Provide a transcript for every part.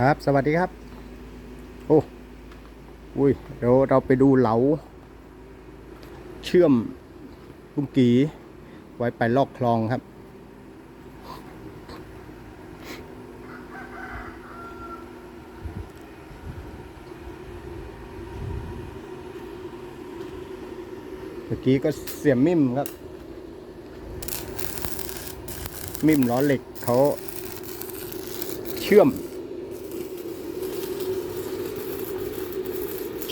ครับ สวัสดีครับ โอ้อุ้ยเดี๋ยวเราไปดูเหลา เชื่อมลุงกีไว้ไปลอกคลองครับ เมื่อกี้ก็เสียมมิ่มครับ มิ่มล้อเหล็กเขาเชื่อม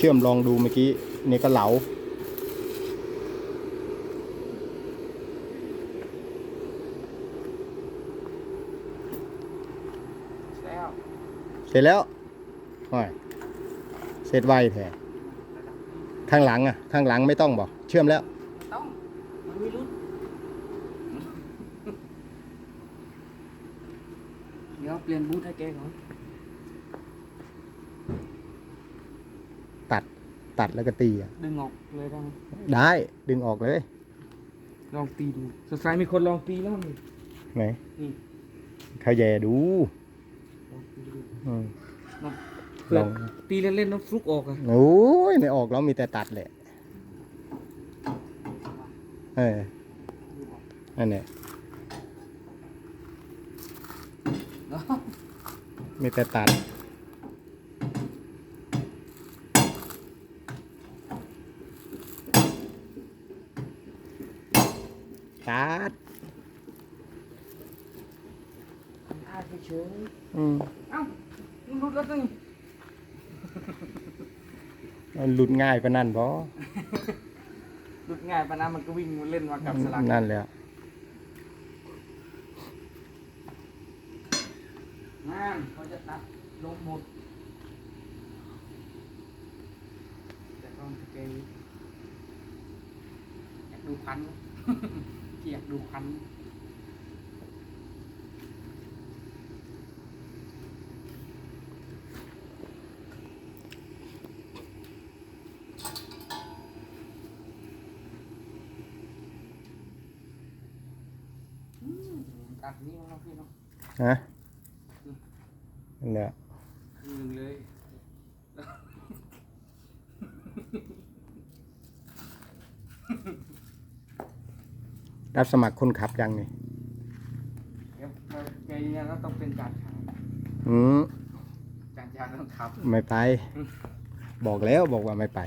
ชื่อมลองดูเมื่อกี้นี่ก็เหลาแล้วเสร็จแล้วโอ้ยเสร็จไวแท้ข้างหลังอะ ข้างหลังไม่ต้องบอก เชื่อมแล้ว ต้อง มันไม่รู้เดี๋ยวเปลี่ยนบูทให้แกก่อน ตัด ตัดแล้วก็ตีอะดึงออกเลยได้ไหมได้ดึงออกเลยลองตีดูสดใสมีคนลองตีแล้วนี่ไหนนี่เขาแย่ดูลองตีดูอืมเนาะเผื่อลองตีเล่นๆน้ำฟลุกออกอะโอ้ยไม่ออกแล้วมีแต่ตัดแหละเออนั่นแหละเนาะมีแต่ตัด ตัดทำท่าเฉยอืมๆเอ้ามันรุดแล้วนี่มันหลุดง่ายปะนั่นบอรุดง่ายปะนะมันก็วิ่งเล่นมากับสลักนั่นแหละนั่นเขาจะตัดลงหมดแต่ต้องสเกลอยากดูพัน ธุ์อยากดูพันธุ์อืมตัดนี้นะครับพี่เนาะฮะนั่นแหละ หนึ่งเลย รับสมัครคนขับยังนี่เดี๋ยวแกเนี่ยก็ต้องเป็นจานชายอืมจานชายต้องขับ ไม่ไป บอกแล้วบอกว่าไม่ไป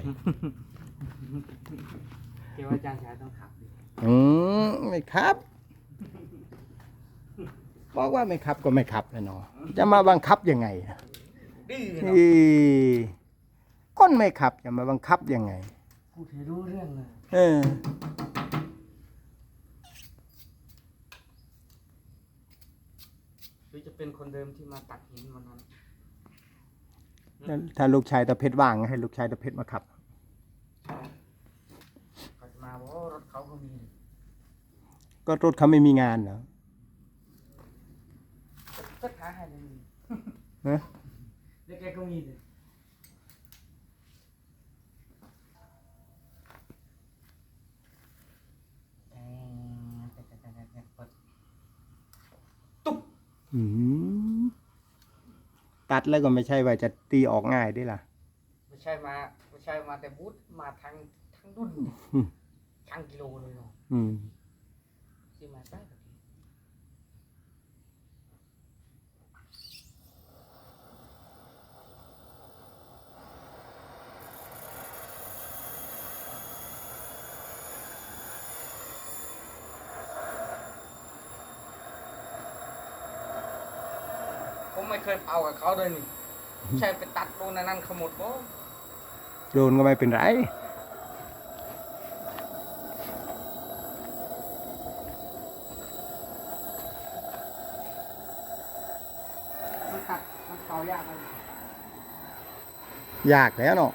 แกว่าจานชายต้องขับดิอืมไม่ครับ บอกว่าไม่ครับก็ไม่ครับนะเนาะจะมาบังคับยังไงนะดื้อเอเนาะอคนไม่ขับจะมาบังคับยังไงพูดให้รู้เรื่องเลยเออ รือจะเป็นคนเดิมที่มาตัดหินวันนั้น ถ้าลูกชายตะเพชรว่างให้ลูกชายตะเพชรมาขับ เขาจะมาบอกว่ารถเขาก็มีก็รถเขาไม่มีงานเหรอก็ท้าให้เลยมีฮะแล้วแกก็มีเลยเอ่อแต่แต่แต่แต่เปิด อืม ตัดแล้วก็ไม่ใช่ว่าจะตีออกง่ายด้วยล่ะ ไม่ใช่มาไม่ใช่มาแต่บูธมาทางทางดุนอืมทางกิโลเลยเนาะ อืม ที่มาได้แบบนี้ผม ไม่เคยเอากับเขาเลยนี่ใช่ไปตัดโดนอันนั่นเขาหมดบ่โดนก็ไม่เป็นไร มันตัดมันต่อยากเลยยากแล้วเนาะ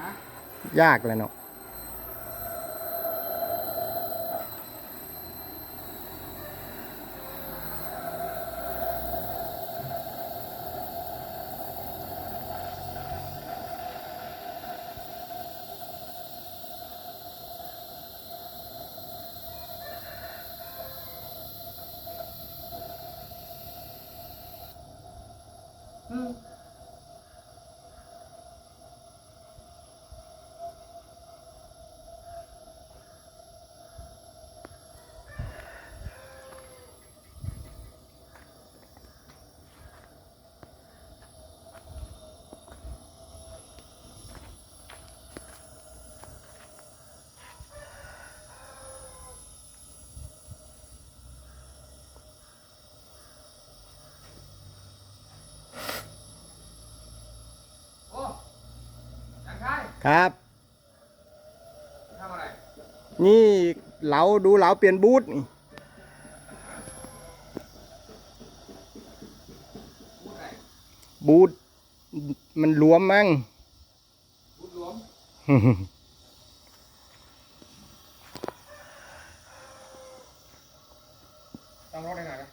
ฮะ ยากแล้วเนาะ ครับทำอะไรนี่เหลาดูเหลาเปลี่ยนบูทนี่พูดอะไรบูทมันหลวมมั้งพูดรวมทำรถได้ไงนะ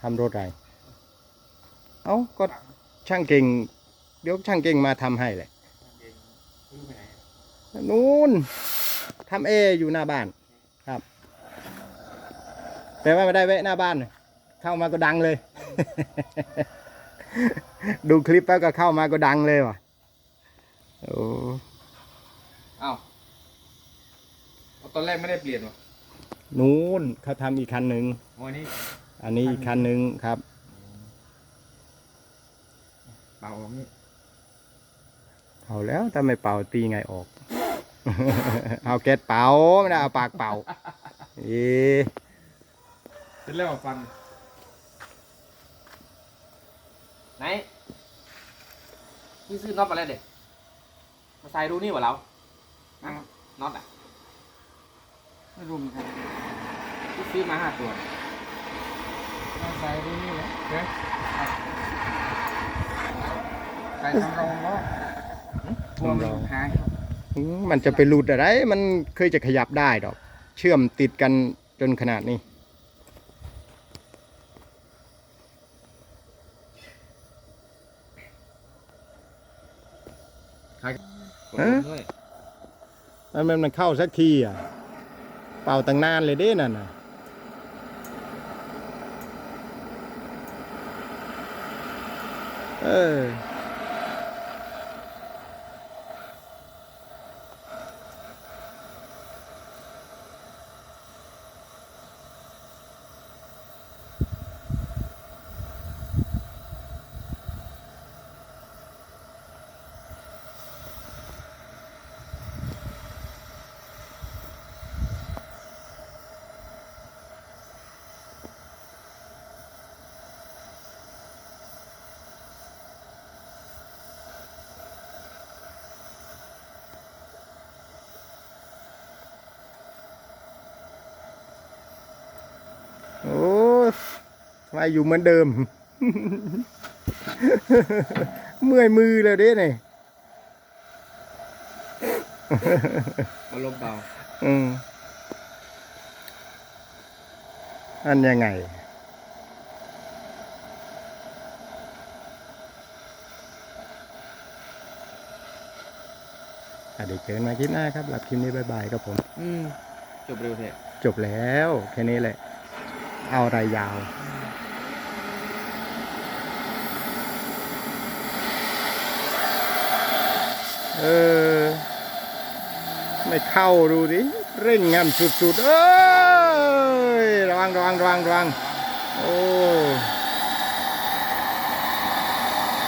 ทำรถอะไร เอ้า ก็ช่างเก่ง เดี๋ยวช่างเก่งมาทำให้แหละเองรู้ไปไห นนู่นทำเออยู่หน้าบ้านครับแต่ว่าไม่ได้แวะหน้าบ้าน เข้ามาก็ดังเลย ดูคลิปแล้วก็เข้ามาก็ดังเลยว่ะโอ้อ้าวเอาตอนแรกไม่ได้เปลี่ยนวะนู่นเขาทำอีกคันหนึ่งโอ้ยนี่อันนี้อีกคันหนึ่งครับเป่าออกนี่เอาแล้วถ้าไม่เป่าตีไงออก เอาแก๊สเป่าไม่ได้เอาปากเป่าเอ๊เสร็จแล้วฟันไหนพี่ซื้อน็อตมาแล้วเด็กมาใส่ดูนี่วะเราอะน็อตอะไม่รู้เหมือนกันพี่ซื้อมาห้าตัวต้องใส่ดูนี่แหละเฮ้ยใส่ทำรองก็กลัวมันหายอื มมันจะไปหลุดอะไร มันเคยจะขยับได้ดอก เชื่อมติดกันจนขนาดนี้กดลงด้วยแล้วมันมันเข้าสักทีอะ เป่าตั้งนานเลยเด้นั่นน่ะ เออ โอ้ยมาอยู่เหมือนเดิม เมื่อยมือเลยเด้เนี่ยอารมณ์เบาอืมอันยังไงอะเดี๋ยวเจอกันใหมาคลิปหน้าครับหลับคลิปนี้บายบายครับผม อืม จบเร็วเถอะจบแล้ว แค่นี้แหละ เอาอะไรยาว เออ ไม่เข้าดูดิ เร่งงานสุดๆ เอ้ย ระวังระวังระวังระวัง โอ้